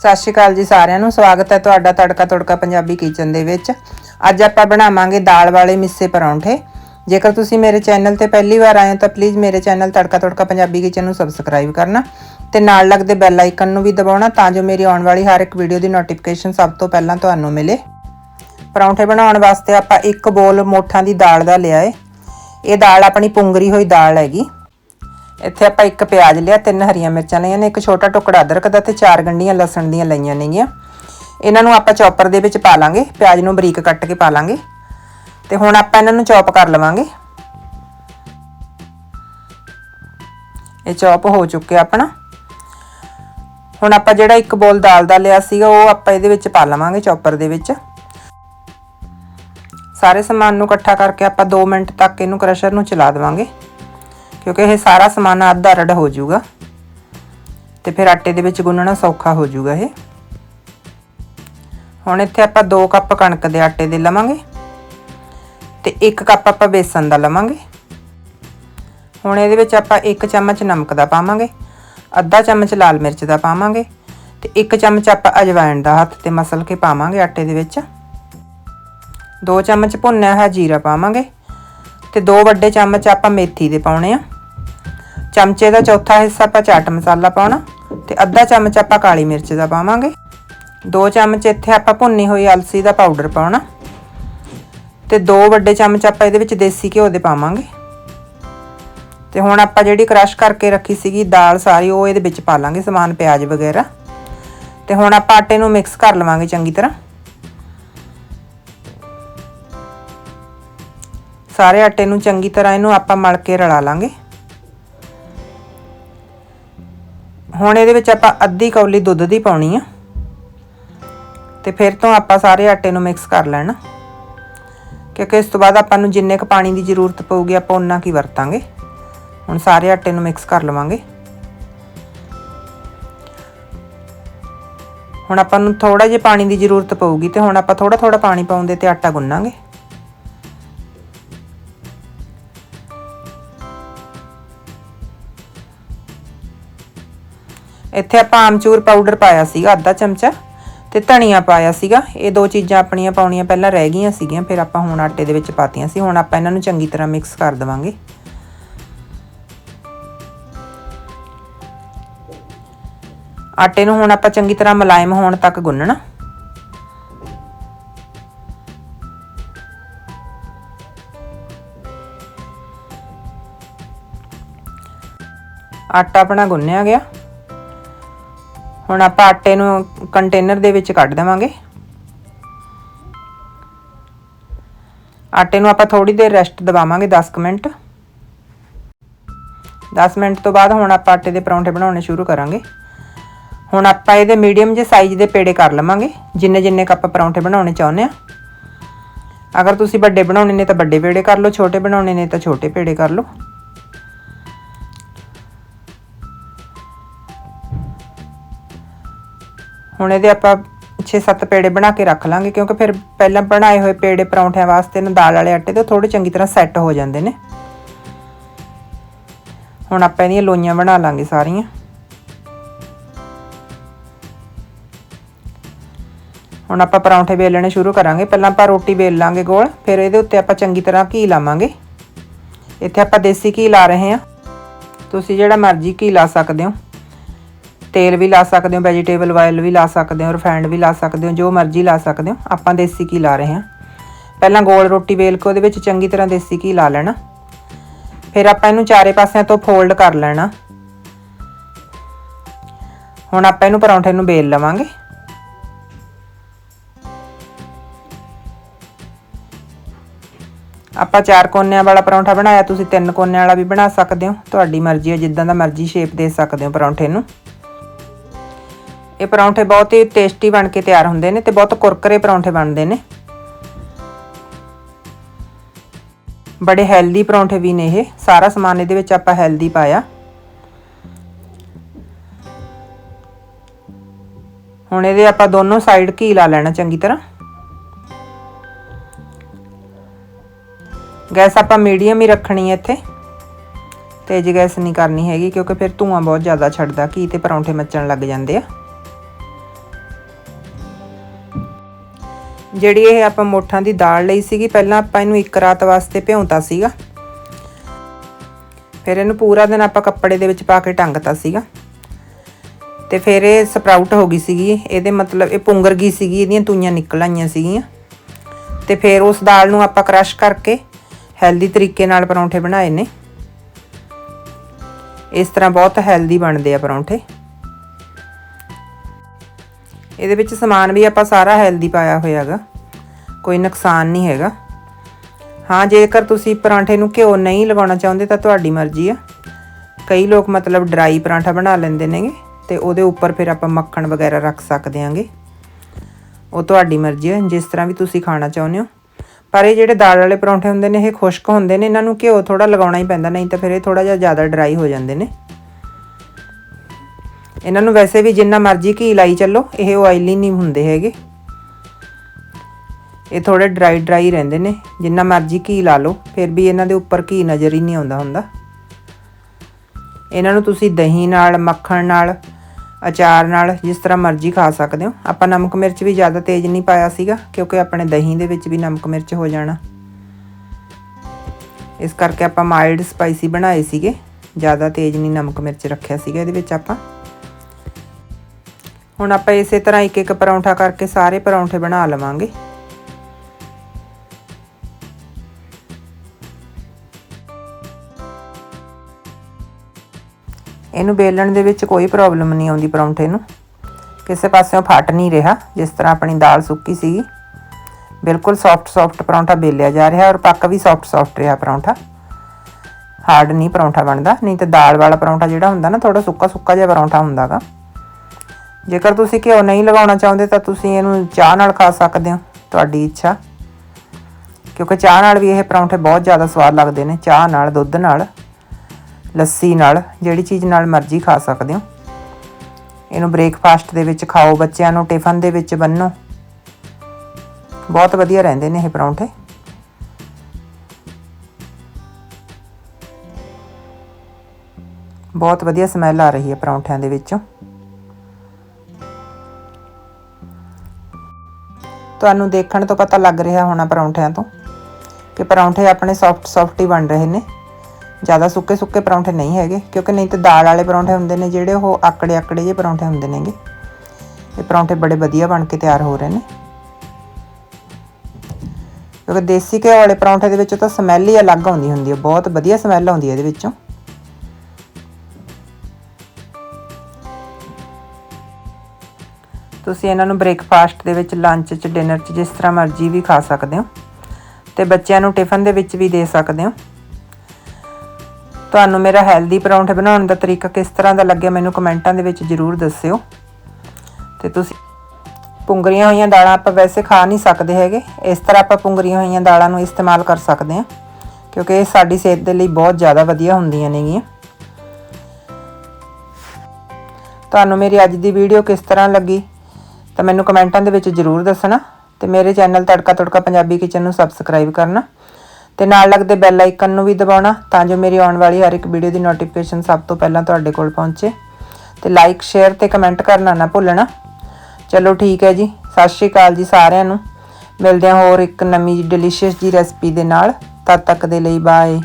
ਸਤਿ ਸ਼੍ਰੀ ਅਕਾਲ ਜੀ ਸਾਰਿਆਂ ਨੂੰ। ਸਵਾਗਤ ਹੈ ਤੁਹਾਡਾ ਤੜਕਾ ਤੜਕਾ ਪੰਜਾਬੀ ਕਿਚਨ ਦੇ ਵਿੱਚ। ਅੱਜ ਆਪਾਂ ਬਣਾਵਾਂਗੇ ਦਾਲ ਵਾਲੇ ਮਿੱਸੇ ਪਰੌਂਠੇ। ਜੇਕਰ ਤੁਸੀਂ ਮੇਰੇ ਚੈਨਲ ਤੇ ਪਹਿਲੀ ਵਾਰ ਆਏ ਹੋ ਤਾਂ ਪਲੀਜ਼ ਮੇਰੇ ਚੈਨਲ ਤੜਕਾ ਤੜਕਾ ਪੰਜਾਬੀ ਕਿਚਨ ਨੂੰ ਸਬਸਕ੍ਰਾਈਬ ਕਰਨਾ ਤੇ ਨਾਲ ਲੱਗਦੇ ਬੈਲ ਆਈਕਨ ਨੂੰ ਵੀ ਦਬਾਉਣਾ ਤਾਂ ਜੋ ਮੇਰੀ ਆਉਣ ਵਾਲੀ ਹਰ ਇੱਕ ਵੀਡੀਓ ਦੀ ਨੋਟੀਫਿਕੇਸ਼ਨ ਸਭ ਤੋਂ ਪਹਿਲਾਂ ਤੁਹਾਨੂੰ ਮਿਲੇ। ਪਰੌਂਠੇ ਬਣਾਉਣ ਵਾਸਤੇ ਆਪਾਂ ਇੱਕ ਬੋਲ ਮੋਠਾਂ ਦੀ ਦਾਲ ਦਾ ਲਿਆ ਏ। ਇਹ ਦਾਲ ਆਪਣੀ ਪੁੰਗਰੀ ਹੋਈ ਦਾਲ ਹੈਗੀ। ਇੱਥੇ ਆਪਾਂ ਇੱਕ ਪਿਆਜ਼ ਲਿਆ, ਤਿੰਨ ਹਰੀਆਂ ਮਿਰਚਾਂ ਲਈਆਂ ਨੇ, ਇੱਕ ਛੋਟਾ ਟੁਕੜਾ ਅਦਰਕ ਦਾ ਤੇ ਚਾਰ ਗੰਢੀਆਂ ਲਸਣ ਦੀਆਂ ਲਈਆਂ ਨੇਗੀਆਂ। ਇਹਨਾਂ ਨੂੰ ਆਪਾਂ ਚੌਪਰ ਦੇ ਵਿੱਚ ਪਾ ਲਾਂਗੇ, ਪਿਆਜ਼ ਨੂੰ ਬਰੀਕ ਕੱਟ ਕੇ ਪਾ ਲਾਂਗੇ। ਤੇ ਹੁਣ ਆਪਾਂ ਇਹਨਾਂ ਨੂੰ ਚੌਪ ਕਰ ਲਵਾਂਗੇ। ਇਹ ਚੌਪ ਹੋ ਚੁੱਕਿਆ ਆਪਣਾ। ਹੁਣ ਆਪਾਂ ਜਿਹੜਾ ਇੱਕ ਬੋਲ ਦਾਲ ਦਾ ਲਿਆ ਸੀਗਾ, ਉਹ ਆਪਾਂ ਇਹਦੇ ਵਿੱਚ ਪਾ ਲਵਾਂਗੇ ਚੌਪਰ ਦੇ ਵਿੱਚ। ਸਾਰੇ ਸਮਾਨ ਨੂੰ ਇਕੱਠਾ ਕਰਕੇ ਆਪਾਂ 2 ਮਿੰਟ ਤੱਕ ਇਹਨੂੰ ਕ੍ਰਸ਼ਰ ਨੂੰ ਚਲਾ ਦੇਵਾਂਗੇ। ਕਿਉਂਕਿ ਇਹ ਸਾਰਾ ਸਮਾਨ ਅੱਧਾ ਰੜ ਹੋ ਜਾਊਗਾ। ਤੇ ਫਿਰ ਆਟੇ ਦੇ ਵਿੱਚ ਗੁੰਨਣਾ ਸੌਖਾ ਹੋ ਜਾਊਗਾ ਇਹ। ਹੁਣ ਇੱਥੇ ਆਪਾਂ 2 ਕੱਪ ਕਣਕ ਦੇ ਆਟੇ ਦੇ ਲਵਾਂਗੇ ਤੇ 1 ਕੱਪ ਆਪਾਂ ਬੇਸਨ ਦਾ ਲਵਾਂਗੇ। ਹੁਣ ਇਹਦੇ ਵਿੱਚ ਆਪਾਂ 1 ਚਮਚ ਨਮਕ ਦਾ ਪਾਵਾਂਗੇ, ਅੱਧਾ ਚਮਚ ਲਾਲ ਮਿਰਚ ਦਾ ਪਾਵਾਂਗੇ ਤੇ 1 ਚਮਚ ਆਪਾਂ ਅਜਵਾਇਣ ਦਾ ਹੱਥ ਤੇ ਮਸਲ ਕੇ ਪਾਵਾਂਗੇ ਆਟੇ ਦੇ ਵਿੱਚ। 2 ਚਮਚ ਭੁੰਨਿਆ ਹੋਇਆ ਜੀਰਾ ਪਾਵਾਂਗੇ। ਤੇ 2 ਵੱਡੇ ਚਮਚ ਆਪਾਂ ਮੇਥੀ ਦੇ ਪਾਉਣੇ ਆ। ਚਮਚੇ ਦਾ ਚੌਥਾ ਹਿੱਸਾ ਆਪਾਂ ਚਾਟ ਮਸਾਲਾ ਪਾਉਣਾ ਤੇ ਅੱਧਾ ਚਮਚ ਆਪਾਂ ਕਾਲੀ ਮਿਰਚ ਦਾ ਪਾਵਾਂਗੇ। 2 ਚਮਚ ਇੱਥੇ ਆਪਾਂ ਭੁੰਨੀ ਹੋਈ ਅਲਸੀ ਦਾ ਪਾਊਡਰ ਪਾਉਣਾ। ਤੇ 2 ਵੱਡੇ ਚਮਚ ਆਪਾਂ ਇਹਦੇ ਵਿੱਚ ਦੇਸੀ ਘਿਓ ਦੇ ਪਾਵਾਂਗੇ। ਤੇ ਹੁਣ ਆਪਾਂ ਜਿਹੜੀ ਕ੍ਰਸ਼ ਕਰਕੇ ਰੱਖੀ ਸੀਗੀ ਦਾਲ ਸਾਰੀ ਉਹ ਇਹਦੇ ਵਿੱਚ ਪਾ ਲਾਂਗੇ ਸਮਾਨ, ਪਿਆਜ਼ ਵਗੈਰਾ। ਤੇ ਹੁਣ ਆਪਾਂ ਆਟੇ ਨੂੰ ਮਿਕਸ ਕਰ ਲਵਾਂਗੇ ਚੰਗੀ ਤਰ੍ਹਾਂ। ਸਾਰੇ ਆਟੇ ਨੂੰ ਚੰਗੀ ਤਰ੍ਹਾਂ ਇਹਨੂੰ ਆਪਾਂ ਮਲ ਕੇ ਰਲਾ ਲਾਂਗੇ। ਹੁਣ ਇਹਦੇ ਵਿੱਚ ਆਪਾਂ ਅੱਧੀ ਕੌਲੀ ਦੁੱਧ ਦੀ ਪਾਉਣੀ ਆ। ਤੇ ਫਿਰ ਤੋਂ ਆਪਾਂ ਸਾਰੇ ਆਟੇ ਨੂੰ ਮਿਕਸ ਕਰ ਲੈਣਾ। ਕਿਉਂਕਿ ਇਸ ਤੋਂ ਬਾਅਦ ਆਪਾਂ ਨੂੰ ਜਿੰਨੇ ਕੁ ਪਾਣੀ ਦੀ ਜ਼ਰੂਰਤ ਪਊਗੀ, ਆਪਾਂ ਉਨਾ ਕੀ ਵਰਤਾਂਗੇ। ਹੁਣ ਸਾਰੇ ਆਟੇ ਨੂੰ ਮਿਕਸ ਕਰ ਲਵਾਂਗੇ। ਹੁਣ ਆਪਾਂ ਨੂੰ ਥੋੜਾ ਜਿਹਾ ਪਾਣੀ ਦੀ ਜ਼ਰੂਰਤ ਪਊਗੀ ਤੇ ਹੁਣ ਆਪਾਂ ਥੋੜਾ ਥੋੜਾ ਪਾਣੀ ਪਾਉਂਦੇ ਤੇ ਆਟਾ ਗੁੰਨਾਂਗੇ। ਇੱਥੇ ਆਪਾਂ ਆਮਚੂਰ ਪਾਊਡਰ ਪਾਇਆ ਸੀਗਾ, ਅੱਧਾ ਚਮਚਾ, ਤੇ ਧਨੀਆ ਪਾਇਆ ਸੀਗਾ। ਇਹ ਦੋ ਚੀਜ਼ਾਂ ਆਪਣੀਆਂ ਪਾਉਣੀਆਂ ਪਹਿਲਾਂ ਰਹਿ ਗਈਆਂ ਸੀਗੀਆਂ, ਫਿਰ ਆਪਾਂ ਹੁਣ ਆਟੇ ਦੇ ਵਿੱਚ ਪਾਤੀਆਂ ਸੀ। ਹੁਣ ਆਪਾਂ ਇਹਨਾਂ ਨੂੰ ਚੰਗੀ ਤਰ੍ਹਾਂ ਮਿਕਸ ਕਰ ਦੇਵਾਂਗੇ। ਆਟੇ ਨੂੰ ਹੁਣ ਆਪਾਂ ਚੰਗੀ ਤਰ੍ਹਾਂ ਮਲਾਇਮ ਹੋਣ ਤੱਕ ਗੁੰਨਣਾ। ਆਟਾ ਆਪਣਾ ਗੁੰਨਿਆ ਗਿਆ। ਹੁਣ ਆਪਾਂ ਆਟੇ ਨੂੰ ਕੰਟੇਨਰ ਦੇ ਵਿੱਚ ਕੱਢ ਦੇਵਾਂਗੇ। ਆਟੇ ਨੂੰ ਆਪਾਂ ਥੋੜੀ ਦੇਰ ਰੈਸਟ ਦਵਾਵਾਂਗੇ 10 ਮਿੰਟ। 10 ਮਿੰਟ ਤੋਂ ਬਾਅਦ ਹੁਣ ਆਪਾਂ ਆਟੇ ਦੇ ਪਰੌਂਠੇ ਬਣਾਉਣੇ ਸ਼ੁਰੂ ਕਰਾਂਗੇ। ਹੁਣ ਆਪਾਂ ਇਹਦੇ ਮੀਡੀਅਮ ਜਿਹੇ ਸਾਈਜ਼ ਦੇ ਪੇੜੇ ਕਰ ਲਵਾਂਗੇ, ਜਿੰਨੇ ਜਿੰਨੇ ਕੱਪ ਪਰੌਂਠੇ ਬਣਾਉਣੇ ਚਾਹੁੰਦੇ ਆ ਅਗਰ ਤੁਸੀਂ ਵੱਡੇ ਬਣਾਉਣੇ ਨੇ ਤਾਂ ਵੱਡੇ ਪੇੜੇ ਕਰ ਲਓ, ਛੋਟੇ ਬਣਾਉਣੇ ਨੇ ਤਾਂ ਛੋਟੇ ਪੇੜੇ ਕਰ ਲਓ। ਹੁਣ ਇਹਦੇ ਆਪਾਂ 6-7 ਪੇੜੇ ਬਣਾ ਕੇ ਰੱਖ ਲਾਂਗੇ, ਕਿਉਂਕਿ ਫਿਰ ਪਹਿਲਾਂ ਬਣਾਏ ਹੋਏ ਪੇੜੇ ਪਰੌਂਠਿਆਂ ਵਾਸਤੇ ਨਾ ਦਾਲ ਵਾਲੇ ਆਟੇ ਤੋਂ ਥੋੜੇ ਚੰਗੀ ਤਰ੍ਹਾਂ ਸੈੱਟ ਹੋ ਜਾਂਦੇ ਨੇ। ਹੁਣ ਆਪਾਂ ਇਹਦੀਆਂ ਲੋਈਆਂ ਬਣਾ ਲਾਂਗੇ ਸਾਰੀਆਂ। ਹੁਣ ਆਪਾਂ ਪਰੌਂਠੇ ਵੇਲਣੇ ਸ਼ੁਰੂ ਕਰਾਂਗੇ। ਪਹਿਲਾਂ ਆਪਾਂ ਰੋਟੀ ਵੇਲ ਲਾਂਗੇ ਗੋਲ, ਫਿਰ ਇਹਦੇ ਉੱਤੇ ਆਪਾਂ ਚੰਗੀ ਤਰ੍ਹਾਂ ਘੀ ਲਾਵਾਂਗੇ। ਇੱਥੇ ਆਪਾਂ ਦੇਸੀ ਘੀ ਲਾ ਰਹੇ ਹਾਂ। ਤੁਸੀਂ ਜਿਹੜਾ ਮਰਜ਼ੀ ਘੀ ਲਾ ਸਕਦੇ ਹੋ। ਤੇਲ ਵੀ ਲਾ ਸਕਦੇ ਹੋ ਵੈਜੀਟੇਬਲ ਆਇਲ ਵੀ ਲਾ ਸਕਦੇ ਹੋ ਰਿਫਾਈਨਡ ਵੀ ਲਾ ਸਕਦੇ ਹੋ, ਜੋ ਮਰਜ਼ੀ ਲਾ ਸਕਦੇ ਹੋ। ਆਪਾਂ ਦੇਸੀ ਘੀ ਲਾ ਰਹੇ ਹਾਂ। ਪਹਿਲਾਂ ਗੋਲ ਰੋਟੀ ਵੇਲ ਕੇ ਉਹਦੇ ਵਿੱਚ ਚੰਗੀ ਤਰ੍ਹਾਂ ਦੇਸੀ ਘੀ ਲਾ ਲੈਣਾ। ਫਿਰ ਆਪਾਂ ਇਹਨੂੰ ਚਾਰੇ ਪਾਸਿਆਂ ਤੋਂ ਫੋਲਡ ਕਰ ਲੈਣਾ। ਹੁਣ ਆਪਾਂ ਇਹਨੂੰ ਪਰੌਂਠੇ ਨੂੰ ਵੇਲ ਲਵਾਂਗੇ। ਆਪਾਂ ਚਾਰ ਕੋਨਿਆਂ ਵਾਲਾ ਪਰੌਂਠਾ ਬਣਾਇਆ, ਤੁਸੀਂ ਤਿੰਨ ਕੋਨਿਆਂ ਵਾਲਾ ਵੀ ਬਣਾ ਸਕਦੇ ਹੋ। ਤੁਹਾਡੀ ਮਰਜ਼ੀ ਹੈ, ਜਿੱਦਾਂ ਦਾ ਮਰਜ਼ੀ ਸ਼ੇਪ ਦੇ ਸਕਦੇ ਹੋ ਪਰੌਂਠੇ ਨੂੰ। ਇਹ ਪਰੌਂਠੇ ਬਹੁਤ ਹੀ ਟੇਸਟੀ ਬਣ ਕੇ ਤਿਆਰ ਹੁੰਦੇ ਨੇ ਤੇ ਬਹੁਤ ਕੁਰਕਰੇ ਪਰੌਂਠੇ ਬਣਦੇ ਨੇ। ਬੜੇ ਹੈਲਦੀ ਪਰੌਂਠੇ ਵੀ ਨੇ ਇਹ। ਸਾਰਾ ਸਮਾਨ ਇਹਦੇ ਵਿੱਚ ਆਪਾਂ ਹੈਲਦੀ ਪਾਇਆ। ਹੁਣ ਇਹਦੇ ਆਪਾਂ ਦੋਨੋਂ ਸਾਈਡ ਘੀ ਲਾ ਲੈਣਾ ਚੰਗੀ ਤਰ੍ਹਾਂ। ਗੈਸ ਆਪਾਂ ਮੀਡੀਅਮ ਹੀ ਰੱਖਣੀ ਹੈ ਇੱਥੇ। ਤੇਜ਼ ਗੈਸ ਨਹੀਂ ਕਰਨੀ ਹੈਗੀ ਕਿਉਂਕਿ ਫਿਰ ਧੂਆਂ ਬਹੁਤ ਜ਼ਿਆਦਾ ਛੱਡਦਾ ਘੀ ਤੇ ਪਰੌਂਠੇ ਮੱਚਣ ਲੱਗ ਜਾਂਦੇ ਆ। ਜਿਹੜੀ ਇਹ ਆਪਾਂ ਮੋਠਾਂ ਦੀ ਦਾਲ ਲਈ ਸੀਗੀ, ਪਹਿਲਾਂ ਆਪਾਂ ਇਹਨੂੰ ਇੱਕ ਰਾਤ ਵਾਸਤੇ ਭਿਉਂਤਾ ਸੀਗਾ। ਫਿਰ ਇਹਨੂੰ ਪੂਰਾ ਦਿਨ ਆਪਾਂ ਕੱਪੜੇ ਦੇ ਵਿੱਚ ਪਾ ਕੇ ਟੰਗਤਾ ਸੀਗਾ। ਤੇ ਫਿਰ ਇਹ ਸਪਰਾਊਟ ਹੋ ਗਈ ਸੀਗੀ, ਇਹਦੇ ਮਤਲਬ ਇਹ ਪੁੰਗਰ ਗਈ ਸੀਗੀ, ਇਹਦੀਆਂ ਤੂਈਆਂ ਨਿਕਲ ਆਈਆਂ ਸੀਗੀਆਂ। ਤੇ ਫਿਰ ਉਸ ਦਾਲ ਨੂੰ ਆਪਾਂ ਕ੍ਰਸ਼ ਕਰਕੇ ਹੈਲਦੀ ਤਰੀਕੇ ਨਾਲ ਪਰੌਂਠੇ ਬਣਾਏ ਨੇ। ਇਸ ਤਰ੍ਹਾਂ ਬਹੁਤ ਹੈਲਦੀ ਬਣਦੇ ਆ ਪਰੌਂਠੇ। ਇਹਦੇ ਵਿੱਚ ਸਮਾਨ ਵੀ ਆਪਾਂ ਸਾਰਾ ਹੈਲਦੀ ਪਾਇਆ ਹੋਇਆ ਹੈਗਾ ਕੋਈ ਨੁਕਸਾਨ ਨਹੀਂ ਹੈਗਾ। ਹਾਂ, ਜੇਕਰ ਤੁਸੀਂ ਪਰਾਂਠੇ ਨੂੰ ਘਿਓ ਨਹੀਂ ਲਗਾਉਣਾ ਚਾਹੁੰਦੇ ਤਾਂ ਤੁਹਾਡੀ ਮਰਜ਼ੀ ਆ। ਕਈ ਲੋਕ ਮਤਲਬ ਡਰਾਈ ਪਰਾਂਠਾ ਬਣਾ ਲੈਂਦੇ ਨੇਗੇ ਤੇ ਉਹਦੇ ਉੱਪਰ ਫਿਰ ਆਪਾਂ ਮੱਖਣ ਵਗੈਰਾ ਰੱਖ ਸਕਦੇ ਆਂਗੇ। ਉਹ ਤੁਹਾਡੀ ਮਰਜ਼ੀ ਹੈ ਜਿਸ ਤਰ੍ਹਾਂ ਵੀ ਤੁਸੀਂ ਖਾਣਾ ਚਾਹੁੰਦੇ ਹੋ। ਪਰ ਇਹ ਜਿਹੜੇ ਦਾਲ ਵਾਲੇ ਪਰੌਂਠੇ ਹੁੰਦੇ ਨੇ, ਇਹ ਖੁਸ਼ਕ ਹੁੰਦੇ ਨੇ, ਇਹਨਾਂ ਨੂੰ ਘਿਓ ਥੋੜਾ ਲਗਾਉਣਾ ਹੀ ਪੈਂਦਾ, ਨਹੀਂ ਤਾਂ ਫਿਰ ਇਹ ਥੋੜਾ ਜਿਹਾ ਜ਼ਿਆਦਾ ਡਰਾਈ ਹੋ ਜਾਂਦੇ ਨੇ। ਇਹਨਾਂ ਨੂੰ ਵੈਸੇ ਵੀ ਜਿੰਨਾ ਮਰਜ਼ੀ ਘੀ ਲਾਈ ਚੱਲੋ, ਇਹ ਆਇਲੀ ਨਹੀਂ ਹੁੰਦੇ ਹੈਗੇ। ਇਹ ਥੋੜੇ ਡਰਾਈ ਡਰਾਈ ਰਹਿੰਦੇ ਨੇ, ਜਿੰਨਾ ਮਰਜ਼ੀ ਘੀ ਲਾ ਲਓ, ਫਿਰ ਵੀ ਇਹਨਾਂ ਦੇ ਉੱਪਰ ਘੀ ਨਜ਼ਰ ਹੀ ਨਹੀਂ ਆਉਂਦਾ ਹੁੰਦਾ। ਇਹਨਾਂ ਨੂੰ ਤੁਸੀਂ ਦਹੀਂ ਨਾਲ, ਮੱਖਣ ਨਾਲ, ਅਚਾਰ ਨਾਲ ਜਿਸ ਤਰ੍ਹਾਂ ਮਰਜ਼ੀ ਖਾ ਸਕਦੇ ਹੋ। ਆਪਾਂ ਨਮਕ ਮਿਰਚ ਵੀ ਜ਼ਿਆਦਾ ਤੇਜ਼ ਨਹੀਂ ਪਾਇਆ ਸੀਗਾ, ਕਿਉਂਕਿ ਆਪਣੇ ਦਹੀਂ ਦੇ ਵਿੱਚ ਵੀ ਨਮਕ ਮਿਰਚ ਹੋ ਜਾਣਾ। ਇਸ ਕਰਕੇ ਆਪਾਂ ਮਾਈਲਡ ਸਪਾਈਸੀ ਬਣਾਏ ਸੀਗੇ, ਜ਼ਿਆਦਾ ਤੇਜ਼ ਨਹੀਂ ਨਮਕ ਮਿਰਚ ਰੱਖਿਆ ਸੀਗਾ ਇਹਦੇ ਵਿੱਚ ਆਪਾਂ। ਹੁਣ ਆਪਾਂ ਇਸੇ ਤਰ੍ਹਾਂ ਇੱਕ ਇੱਕ ਪਰੌਂਠਾ ਕਰਕੇ ਸਾਰੇ ਪਰੌਂਠੇ ਬਣਾ ਲਵਾਂਗੇ। ਇਹਨੂੰ ਬੇਲਣ ਦੇ ਵਿੱਚ ਕੋਈ ਪ੍ਰੋਬਲਮ ਨਹੀਂ ਆਉਂਦੀ ਪਰੌਂਠੇ ਨੂੰ। ਕਿਸੇ ਪਾਸਿਓਂ ਫਟ ਨਹੀਂ ਰਿਹਾ, ਜਿਸ ਤਰ੍ਹਾਂ ਆਪਣੀ ਦਾਲ ਸੁੱਕੀ ਸੀਗੀ। ਬਿਲਕੁਲ ਸੌਫਟ ਸੌਫਟ ਪਰੌਂਠਾ ਬੇਲਿਆ ਜਾ ਰਿਹਾ ਔਰ ਪੱਕ ਵੀ ਸੌਫਟ ਸੌਫਟ ਰਿਹਾ ਪਰੌਂਠਾ। ਹਾਰਡ ਨਹੀਂ ਪਰੌਂਠਾ ਬਣਦਾ, ਨਹੀਂ ਤਾਂ ਦਾਲ ਵਾਲਾ ਪਰੌਂਠਾ ਜਿਹੜਾ ਹੁੰਦਾ ਨਾ ਥੋੜਾ ਸੁੱਕਾ ਸੁੱਕਾ ਜਿਹਾ ਪਰੌਂਠਾ ਹੁੰਦਾਗਾ। ਜੇਕਰ ਤੁਸੀਂ ਘਿਓ ਨਹੀਂ ਲਗਾਉਣਾ ਚਾਹੁੰਦੇ ਤਾਂ ਤੁਸੀਂ ਇਹਨੂੰ ਚਾਹ ਨਾਲ ਖਾ ਸਕਦੇ ਹੋ, ਤੁਹਾਡੀ ਇੱਛਾ। ਕਿਉਂਕਿ ਚਾਹ ਨਾਲ ਵੀ ਇਹ ਪਰੌਂਠੇ ਬਹੁਤ ਜ਼ਿਆਦਾ ਸਵਾਦ ਲੱਗਦੇ ਨੇ, ਚਾਹ ਨਾਲ, ਦੁੱਧ ਨਾਲ, ਲੱਸੀ ਨਾਲ, ਜਿਹੜੀ ਚੀਜ਼ ਨਾਲ ਮਰਜ਼ੀ ਖਾ ਸਕਦੇ ਹੋ। ਇਹਨੂੰ ਬ੍ਰੇਕਫਾਸਟ ਦੇ ਵਿੱਚ ਖਾਓ, ਬੱਚਿਆਂ ਨੂੰ ਟਿਫਨ ਦੇ ਵਿੱਚ ਬੰਨੋ। ਬਹੁਤ ਵਧੀਆ ਰਹਿੰਦੇ ਨੇ ਇਹ ਪਰੌਂਠੇ। ਬਹੁਤ ਵਧੀਆ ਸਮੈਲ ਆ ਰਹੀ ਹੈ ਪਰੌਂਠਿਆਂ ਦੇ ਵਿੱਚੋਂ। ਤੁਹਾਨੂੰ ਦੇਖਣ ਤੋਂ ਪਤਾ ਲੱਗ ਰਿਹਾ ਹੋਣਾ ਪਰੌਂਠਿਆਂ ਤੋਂ ਕਿ ਪਰੌਂਠੇ ਆਪਣੇ ਸੌਫਟ ਸੌਫਟ ਹੀ ਬਣ ਰਹੇ ਨੇ। ਜ਼ਿਆਦਾ ਸੁੱਕੇ ਸੁੱਕੇ ਪਰੌਂਠੇ ਨਹੀਂ ਹੈਗੇ, ਕਿਉਂਕਿ ਨਹੀਂ ਤਾਂ ਦਾਲ ਵਾਲੇ ਪਰੌਂਠੇ ਹੁੰਦੇ ਨੇ ਜਿਹੜੇ ਉਹ ਆਕੜੇ ਆਕੜੇ ਜਿਹੇ ਪਰੌਂਠੇ ਹੁੰਦੇ ਨੇਗੇ। ਇਹ ਪਰੌਂਠੇ ਬੜੇ ਵਧੀਆ ਬਣ ਕੇ ਤਿਆਰ ਹੋ ਰਹੇ ਨੇ। ਕਿਉਂਕਿ ਦੇਸੀ ਘਿਓ ਵਾਲੇ ਪਰੌਂਠੇ ਦੇ ਵਿੱਚੋਂ ਤਾਂ ਸਮੈਲ ਹੀ ਅਲੱਗ ਆਉਂਦੀ ਹੁੰਦੀ ਹੈ, ਬਹੁਤ ਵਧੀਆ ਸਮੈਲ ਆਉਂਦੀ ਹੈ ਇਹਦੇ ਵਿੱਚੋਂ। ਤੁਸੀਂ ਇਹਨਾਂ ਨੂੰ ਬ੍ਰੇਕਫਾਸਟ ਦੇ ਵਿੱਚ ਲੰਚ 'ਚ ਡਿਨਰ 'ਚ ਜਿਸ ਤਰ੍ਹਾਂ ਮਰਜ਼ੀ ਵੀ ਖਾ ਸਕਦੇ ਹੋ। ਤੇ ਬੱਚਿਆਂ ਨੂੰ ਟਿਫਨ ਦੇ ਵਿੱਚ ਵੀ ਦੇ ਸਕਦੇ ਹੋ। ਤੁਹਾਨੂੰ ਮੇਰਾ ਹੈਲਦੀ ਪਰੌਂਠੇ ਬਣਾਉਣ ਦਾ ਤਰੀਕਾ ਕਿਸ ਤਰ੍ਹਾਂ ਦਾ ਲੱਗਿਆ ਮੈਨੂੰ ਕਮੈਂਟਾਂ ਦੇ ਵਿੱਚ ਜਰੂਰ ਦੱਸਿਓ। ਤੇ ਤੁਸੀਂ, ਪੁੰਗਰੀਆਂ ਹੋਈਆਂ ਦਾਲਾਂ ਆਪਾਂ ਵੈਸੇ ਖਾ ਨਹੀਂ ਸਕਦੇ ਹੈਗੇ। ਇਸ ਤਰ੍ਹਾਂ ਆਪਾਂ ਪੁੰਗਰੀਆਂ ਹੋਈਆਂ ਦਾਲਾਂ ਨੂੰ ਇਸਤੇਮਾਲ ਕਰ ਸਕਦੇ ਹਾਂ। ਕਿਉਂਕਿ ਇਹ ਸਾਡੀ ਸਿਹਤ ਦੇ ਲਈ ਬਹੁਤ ਜ਼ਿਆਦਾ ਵਧੀਆ ਹੁੰਦੀਆਂ ਨੇਗੀਆਂ। ਤੁਹਾਨੂੰ ਮੇਰੀ ਅੱਜ ਦੀ ਵੀਡੀਓ ਕਿਸ ਤਰ੍ਹਾਂ ਲੱਗੀ? ਤਾਂ ਮੈਨੂੰ ਕਮੈਂਟਾਂ ਦੇ ਵਿੱਚ ਜਰੂਰ ਦੱਸਣਾ ਤੇ ਮੇਰੇ ਚੈਨਲ ਤੜਕਾ ਤੜਕਾ ਪੰਜਾਬੀ ਕਿਚਨ ਨੂੰ ਸਬਸਕ੍ਰਾਈਬ ਕਰਨਾ ਤੇ ਨਾਲ ਲੱਗਦੇ ਬੈਲ ਆਈਕਨ ਨੂੰ ਵੀ ਦਬਾਉਣਾ ਤਾਂ ਜੋ ਮੇਰੀ ਆਉਣ ਵਾਲੀ ਹਰ ਇੱਕ ਵੀਡੀਓ ਦੀ ਨੋਟੀਫਿਕੇਸ਼ਨ ਸਭ ਤੋਂ ਪਹਿਲਾਂ ਤੁਹਾਡੇ ਕੋਲ ਪਹੁੰਚੇ। ਤੇ ਲਾਈਕ ਸ਼ੇਅਰ ਤੇ ਕਮੈਂਟ ਕਰਨਾ ਨਾ ਭੁੱਲਣਾ। ਚਲੋ ਠੀਕ ਹੈ ਜੀ, ਸਤਿ ਸ਼੍ਰੀ ਅਕਾਲ ਜੀ ਸਾਰਿਆਂ ਨੂੰ। ਮਿਲਦੇ ਹਾਂ ਹੋਰ ਇੱਕ ਨਵੀਂ ਡਿਲੀਸ਼ੀਅਸ ਜੀ ਰੈਸਪੀ ਦੇ ਨਾਲ। ਤਦ ਤੱਕ ਦੇ ਲਈ ਬਾਏ